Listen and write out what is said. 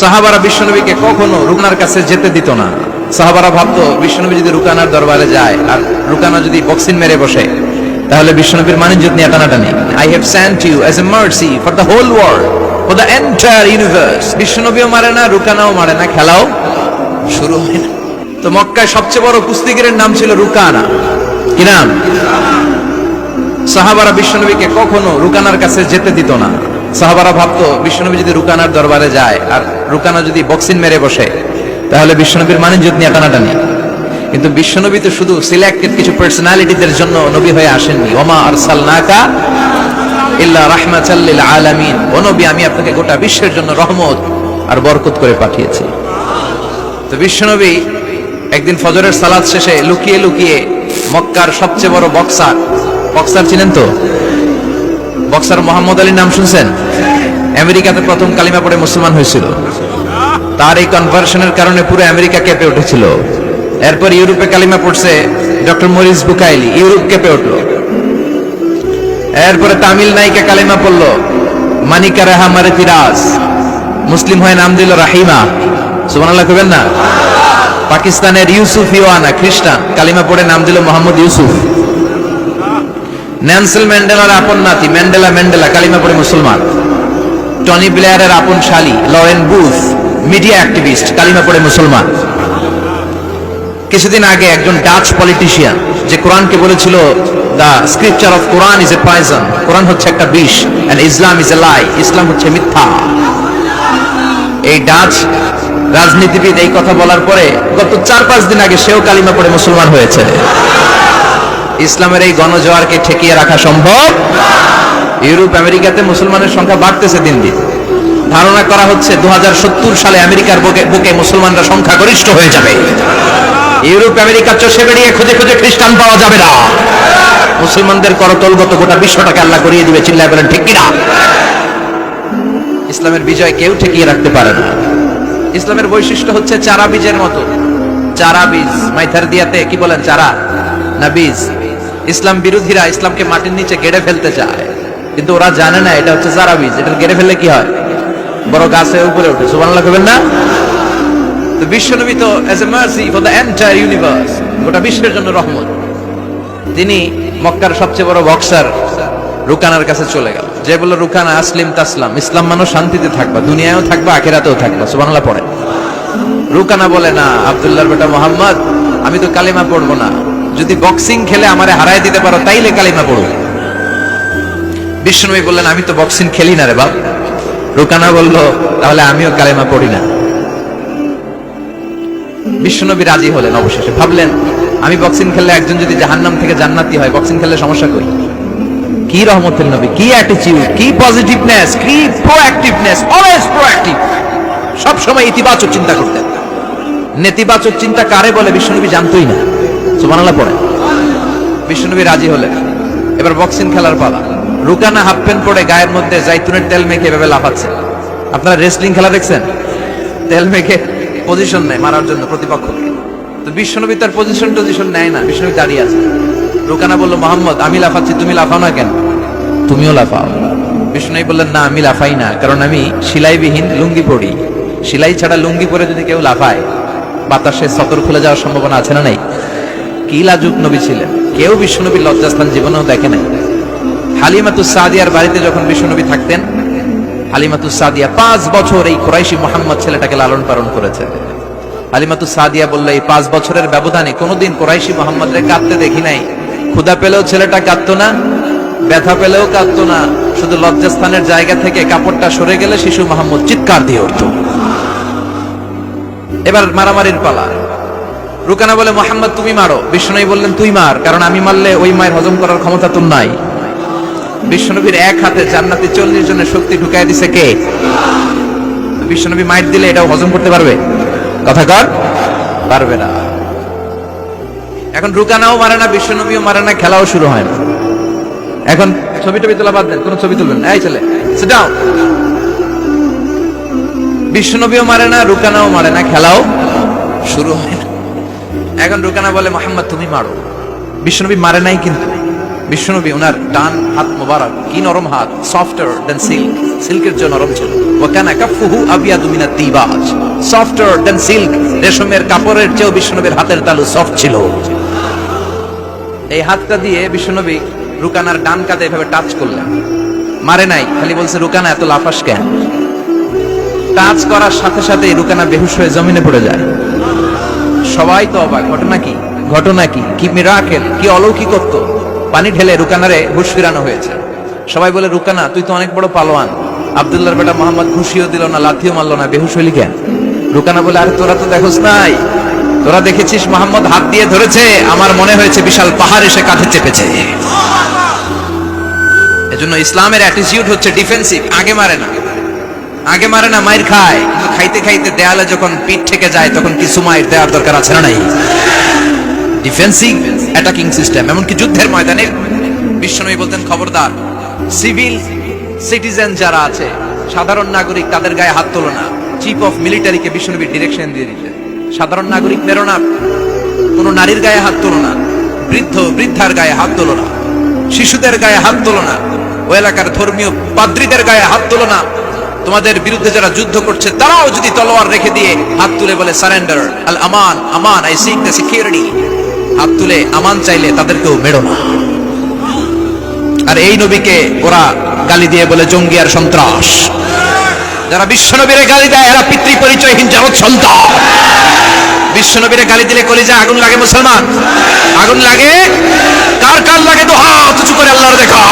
সাহাবারা বিশ্বনবীকে কখনো রুকনার কাছে যেতে দিত না। সাহাবারা ভাবতো, বিশ্বনবী যদি রুকানার দরবারে যায় আর রুকানা যদি বক্সিন মেরে বসে, তাহলে বিশ্বনবীর মানিজ্যত নিয়ে টানাটানি I have sent you as a mercy for the whole world for the entire universe বিশ্বনবীও মারে না, রুকানাও মারে না, খেলাও শুরু হয় না। তো মক্কায় সবচেয়ে বড় কুস্তিগিরের নাম ছিল রুকানা। কি নাম? সাহাবারা বিশ্বনবীকে কখনো রুকানার কাছে যেতে দিত না। সাহাবারা ভাবতো, বিশ্বনবী যদি রুকানার দরবারে যায়, আর রুকানা যদি বক্সিন মেরে বসে, তাহলে বিশ্বনবীর মানিজ্যত নিয়ে টানাটানি। কিন্তু বিশ্বনবী তো শুধু সিলেক্টেড কিছু পার্সোনালিটিদের জন্য নবী হয়ে আসেননি। ওমা আর সালনাকা ইল্লা রাহমাতাল্লিল আলামিন। ও নবী, আমি আপনাকে গোটা বিশ্বের জন্য রহমত আর বরকত করে পাঠিয়েছি। তো বিশ্বনবী একদিন ফজরের সালাদ শেষে লুকিয়ে লুকিয়ে মক্কার সবচেয়ে বড় বক্সার বক্সার ছিলেন তো? বক্সার মোহাম্মদ আলীর নাম শুনছেন? আমেরিকাতে প্রথম কালিমা পড়ে মুসলমান হয়েছিল। তার এই কনভার্সনের কারণে পুরো আমেরিকা কেঁপে উঠেছিল। এরপর ইউরোপে কালিমা পড়ছে ডক্টর মরিস বুকাইলি, ইউরোপ কেঁপে উঠল। এরপরে তামিল নায়িকা কালিমা পড়ল, মানিকা রেহা মারে মারেতিরাজ মুসলিম হয়ে নাম দিল রাহিমা। সুবহানাল্লাহ কইবেন না? পাকিস্তানের ইউসুফ ইওয়ানা, খ্রিস্টান, কালিমা পড়ে নাম দিল মোহাম্মদ ইউসুফ। ন্যান্সেল ম্যান্ডেলার আপন নাতি, ম্যান্ডেলা ম্যান্ডেলা, কালিমা পড়ে মুসলমান। টনি ব্লেয়ারের আপন শালী, লরেন বুথ, মিডিয়া অ্যাক্টিভিস্ট, কালিমা পড়ে মুসলমান। কিছুদিন আগে একজন ডাচ পলিটিশিয়ান, যে কোরআনকে বলেছিল the scripture of Quran is a poison Quran হচ্ছে একটা বিষ এন্ড ইসলাম ইজ এ লাই ইসলাম হচ্ছে মিথ্যা। এই ডাচ রাজনীতিবিদ এই কথা বলার পরে গত চার পাঁচ দিন আগে সেও কালিমা পড়ে মুসলমান হয়েছে। ইসলামের এই গণজোয়ারকে ঠেকিয়ে রাখা সম্ভব? ইউরোপ, আমেরিকাতে মুসলমানের সংখ্যা বাড়তেছে দিন দিন। ধারণা করা হচ্ছে দুই হাজার সত্তর সালে আমেরিকার বুকে মুসলমানরা সংখ্যা গরিষ্ঠ হয়ে যাবে। ইউরোপ আমেরিকার চষে বেরিয়ে খুঁজে খুঁজে খ্রিস্টান পাওয়া যাবে না। মুসলমানদের করতলগত গোটা বিশ্বটাকে আল্লাহ করিয়ে দিবে, চিল্লায় বলেন, ঠিক কিনা? ইসলামের বিজয় কেউ ঠেকিয়ে রাখতে পারে না। ইসলামের বৈশিষ্ট্য হচ্ছে চারা বীজের মতো। চারা বীজ, মাইথার দিয়াতে, কি বলেন, চারা? না বীজ। ইসলাম বিরোধীরা ইসলামকে মাটির নিচে গেড়ে ফেলতে চায়। কিন্তু ওরা জানে না, এটা হচ্ছে চারা বীজ এটা গেড়ে ফেললে কি হয়? বড় গাছে উপরে ওঠে। সুবহানাল্লাহ কইবেন না? তো as a mercy for the entire universe গোটা বিশ্বের জন্য রহমত। তিনি মক্কার সবচেয়ে বড় বক্সার রুকানার কাছে চলে গেল। যে বলল, রুকানা আসলিম তাসলাম, ইসলাম মানুষ শান্তিতে থাকবা, দুনিয়ায়ও থাকবা, আখেরাতেও থাকবা। সুবহানাল্লাহ পড়ে। রুকানা বলে, না, আব্দুল্লাহর বেটা মোহাম্মদ, আমি তো কালিমা পড়ব না। যদি বক্সিং খেলে আমারে হারাই দিতে পারো, তাইলে কালিমা পড়ব বিষ্ণুবী বললেন, আমি তো বক্সিং খেলি না রে বাপ। রুকানা বলল, তাহলে আমিও কালিমা পড়ি না। বিশ্বনবী রাজি হলেন অবশেষে। ভাবলেন, আমি বক্সিং খেললে একজন যদি জাহান্নাম থেকে জান্নাতি হয় বক্সিং খেললে সমস্যা কই? কি রহমতের নবী, কি অ্যাটিটিউড কি পজিটিভনেস কি প্রোঅ্যাক্টিভনেস অলওয়েজ প্রোঅ্যাক্টিভ সব সময় ইতিবাচক চিন্তা করতেন। নেতিবাচক চিন্তা কারে বলে বিশ্বনবী জানতোই না। সুবহানাল্লাহ পড়ে বিশ্বনবী রাজি হলেন। এবার বক্সিং খেলার পালা। রুকানা হাফ প্যান্ট পরে গায়ের মধ্যে জাইতুনের তেল মেখে এভাবে লাফাচ্ছে। আপনারা রেসলিং খেলা দেখছেন? তেল মেখে পজিশন নেয় মারার জন্য প্রতিপক্ষকে। তো বিশ্বনবী তার পজিশন টজিশন নেয় না বিশ্বনবী দাঁড়িয়ে আছে। রুকানা বলল, মোহাম্মদ, আমি লাফাচ্ছি, তুমি লাফাও না কেন? তুমিও লাফাও। বিষ্ণুই বললেন, না, আমি লাফাই না, কারণ আমি সিলাইবিহীন লুঙ্গি পরি। সিলাই ছাড়া লুঙ্গি পরে যদি কেউ লাফায়, বাতাসে সতর খুলে যাওয়ার সম্ভাবনা আছে না নাই? কি লাজুক নবী ছিলেন? কেউ বিশ্বনবীর লজ্জাস্থান জীবনেও দেখে নাই। হালিমাতুস সাদিয়ার বাড়িতে যখন বিশ্বনবী থাকতেন, হালিমাতুস সাদিয়া পাঁচ বছর এই কুরাইশি মোহাম্মদ ছেলেটাকে লালন পালন করেছে। হালিমাতুস সাদিয়া বলল, এই পাঁচ বছরের ব্যবধানে কোনোদিন কুরাইশি মোহাম্মদরে কাঁদতে দেখি নাই। ক্ষুদা পেলেও ছেলেটা কাঁদতো না, ব্যথা পেলেও কাঁদতো না। শুধু লজ্জাস্থানের জায়গা থেকে কাপড়টা সরে গেলে শিশু মোহাম্মদ চিৎকার দিয়ে উঠত এবার মারামারির পালা। রুকানা বলে, মোহাম্মদ, তুমি মারো। বিষ্ণুনবী বললেন, তুই মার, কারণ আমি মারলে ওই মায়ের হজম করার ক্ষমতা তোর নাই। বিশ্বনবীর এক হাতে জান্নাতি চল্লিশ জনের শক্তি ঢুকাই দিছে কে? বিশ্বনবী মাইট দিলে এটাও হজম করতে পারবে? কথা কর, পারবে না। এখন রুকানাও মারে না বিশ্বনবীও মারে না, খেলাও শুরু হয় না। এখন ছবি টবি তোলা বাদ দেন, কোন ছবি তুলবেন। এই ছেলে down। বিশ্বনবীও মারে না, রুকানাও মারে না, খেলাও শুরু হয় না। এখন রুকানা বলে, মোহাম্মদ, তুমি মারো। বিশ্বনবী মারে নাই কিন্তু। ওনার ডান হাত মোবারক, কি নরম হাত সফটার দেন সিল্ক সিল্কের নরম ছিল। সফটার দেন সিল্ক রেশমের কাপড়ের চেয়েও হাতের তালু সফট ছিল। এই হাতটা দিয়ে বিশ্বনবী রুকানার ডান কাঁধে এভাবে টাচ করলেন। মারে নাই, খালি বলছে, রুকানা, এত লাফাস কেন? টাচ করার সাথে সাথে রুকানা বেহুশ হয়ে জমিনে পড়ে যায়। সবাই তো অবাক। ঘটনা কি? ঘটনা কি? কি মিরাকেল কি অলৌকিকত্ব? পানি ঢেলে রুকানারে হুশ ফিরানো হয়েছে। সবাই বলে, রুকানা, তুই তো অনেক বড় পালোয়ান। আব্দুল্লাহর বেটা মোহাম্মদ খুশিও দিল না, লাথিও মারলো না, বেহুশ হইলি কেন? রুকানা বলে, আরে, তোরা তো দেখোস নাই। তোরা দেখেছিস মোহাম্মদ হাত দিয়ে ধরেছে, আমার মনে হয়েছে বিশাল পাহাড় এসে কাঁধে চেপেছে। এজন্য ইসলামের অ্যাটিটিউড হচ্ছে ডিফেন্সিভ আগে মারে না। আগে মারে না মাইর খায়। কিন্তু খাইতে খাইতে দেয়ালে যখন পিঠ থেকে যায়, তখন কিছু মাইর দেওয়ার দরকার আছে না নাই? ডিফেন্সিভ অ্যাটাকিং সিস্টেম এমনকি যুদ্ধের ময়দানে বিশ্বনবী বলতেন, খবরদার সিভিল সিটিজেন যারা আছে, সাধারণ নাগরিক তাদের গায়ে হাত তোলো না। চিফ অফ মিলিটারিকে বিশ্বনবী ডিরেকশন দিয়ে দিতেন সাধারণ নাগরিক মেরো না, কোনো নারীর গায়ে হাত তোলো না, বৃদ্ধ বৃদ্ধার গায়ে হাত তোলো না, শিশুদের গায়ে হাত তোলো না, ও এলাকার ধর্মীয় পাদ্রীদের গায়ে হাত তোলো না তোমাদের বিরুদ্ধে যারা যুদ্ধ করছে, তারাও যদি তলোয়ার রেখে দিয়ে হাত তুলে বলে সারেন্ডার আল আমান আমান আই সিক দ্য সিকিউরিটি হাত তুলে আমান চাইলে তাদেরকেও মেরো না। আর এই নবীকে ওরা গালি দিয়ে বলে, জঙ্গি আর সন্ত্রাস। যারা বিশ্বনবীরে গালি দেয়, এরা পিতৃ পরিচয়হীন জারদ সন্তান। বিশ্বনবীরে গালি দিলে কলিজা আগুন লাগে মুসলমান। আগুন লাগে? কার কার লাগে তো হাত উঁচু করে আল্লাহর দেখা।